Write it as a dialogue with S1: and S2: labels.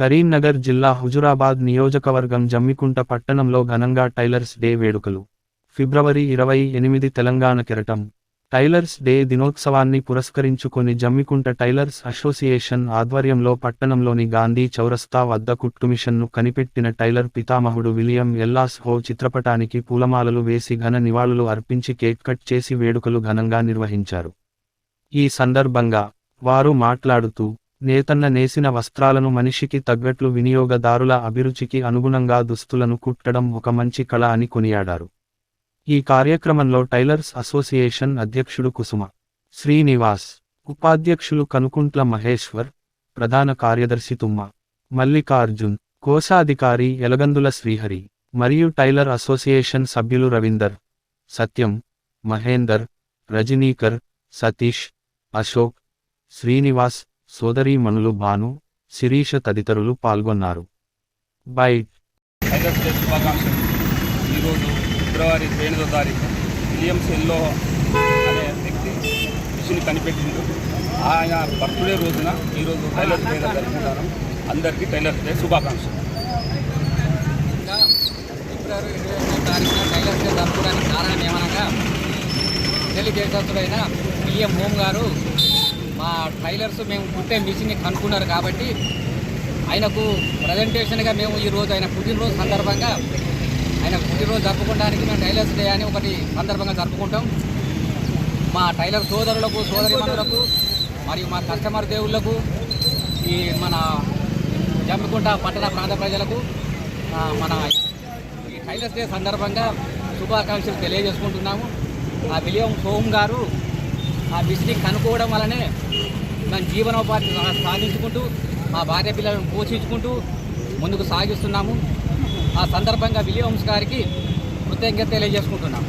S1: కరీంనగర్ జిల్లా హుజురాబాద్ నియోజకవర్గం జమ్మికుంట పట్టణంలో ఘనంగా టైలర్స్ డే వేడుకలు. ఫిబ్రవరి ఇరవై ఎనిమిది తెలంగాణ కెరటం. టైలర్స్ డే దినోత్సవాన్ని పురస్కరించుకొని జమ్మికుంట టైలర్స్ అసోసియేషన్ ఆధ్వర్యంలో పట్టణంలోని గాంధీ చౌరస్తా వద్ద కుట్టుమిషన్ను కనిపెట్టిన టైలర్ పితామహుడు విలియం ఎల్లాస్ హో చిత్రపటానికి పూలమాలలు వేసి ఘన నివాళులు అర్పించి కేక్ కట్ చేసి వేడుకలు ఘనంగా నిర్వహించారు. ఈ సందర్భంగా వారు మాట్లాడుతూ నేతన్న నేసిన వస్త్రాలను మనిషికి తగ్గట్లు వినియోగదారుల అభిరుచికి అనుగుణంగా దుస్తులను కుట్టడం ఒక మంచి కళ అని కొనియాడారు. ఈ కార్యక్రమంలో టైలర్స్ అసోసియేషన్ అధ్యక్షుడు కుసుమ శ్రీనివాస్ ఉపాధ్యక్షులు కనుకుంట్ల మహేశ్వర్ ప్రధాన కార్యదర్శి తుమ్మ మల్లికార్జున్ కోశాధికారి ఎలగందుల శ్రీహరి మరియు టైలర్ అసోసియేషన్ సభ్యులు రవీందర్ సత్యం మహేందర్ రజనీకర్ సతీష్ అశోక్ శ్రీనివాస్ సోదరీమణులు భాను శిరీష తదితరులు పాల్గొన్నారు.
S2: డే శుభాకాంక్షలు. ఈరోజు ఫిబ్రవరి ఎనిమిదో తారీఖు విలియమ్స్ ఎల్లో అనే వ్యక్తి మిషన్ కనిపెట్టిండు. ఆయన బర్త్డే రోజున ఈరోజు టైలర్స్ డే జరుపుకుంటారు. అందరికీ టైలర్స్ డే శుభాకాంక్షలు.
S3: ఇంకా ఫిబ్రవరి ఇరవై తారీఖున టైలర్స్ డే జరుపుకోవడానికి కారణం ఏమనగా దేశస్తుడైన పిఎం హోమ్ గారు మా టైలర్స్ మేము కుట్టే మిషన్ని కనుక్కున్నారు కాబట్టి ఆయనకు ప్రజెంటేషన్గా మేము ఈరోజు ఆయన పుట్టినరోజు సందర్భంగా ఆయన పుట్టినరోజు జరుపుకోవడానికి మేము టైలర్స్ డే అని ఒకటి సందర్భంగా జరుపుకుంటాం. మా టైలర్ సోదరులకు సోదరిమణులకు మరియు మా కస్టమర్ దేవుళ్ళకు ఈ మన జమ్మికుంట పట్టణ ప్రాంత ప్రజలకు మన ఈ టైలర్స్ డే సందర్భంగా శుభాకాంక్షలు తెలియజేసుకుంటున్నాము. ఆ విలియం సోమ్ గారు ఆ బిజిని కనుక్కోవడం వలనే మేము జీవనోపాధి సాధించుకుంటూ మా భార్య పిల్లలను పోషించుకుంటూ ముందుకు సాగిస్తున్నాము. ఆ సందర్భంగా విలియమ్స్ గారికి కృతజ్ఞత తెలియజేసుకుంటున్నాము.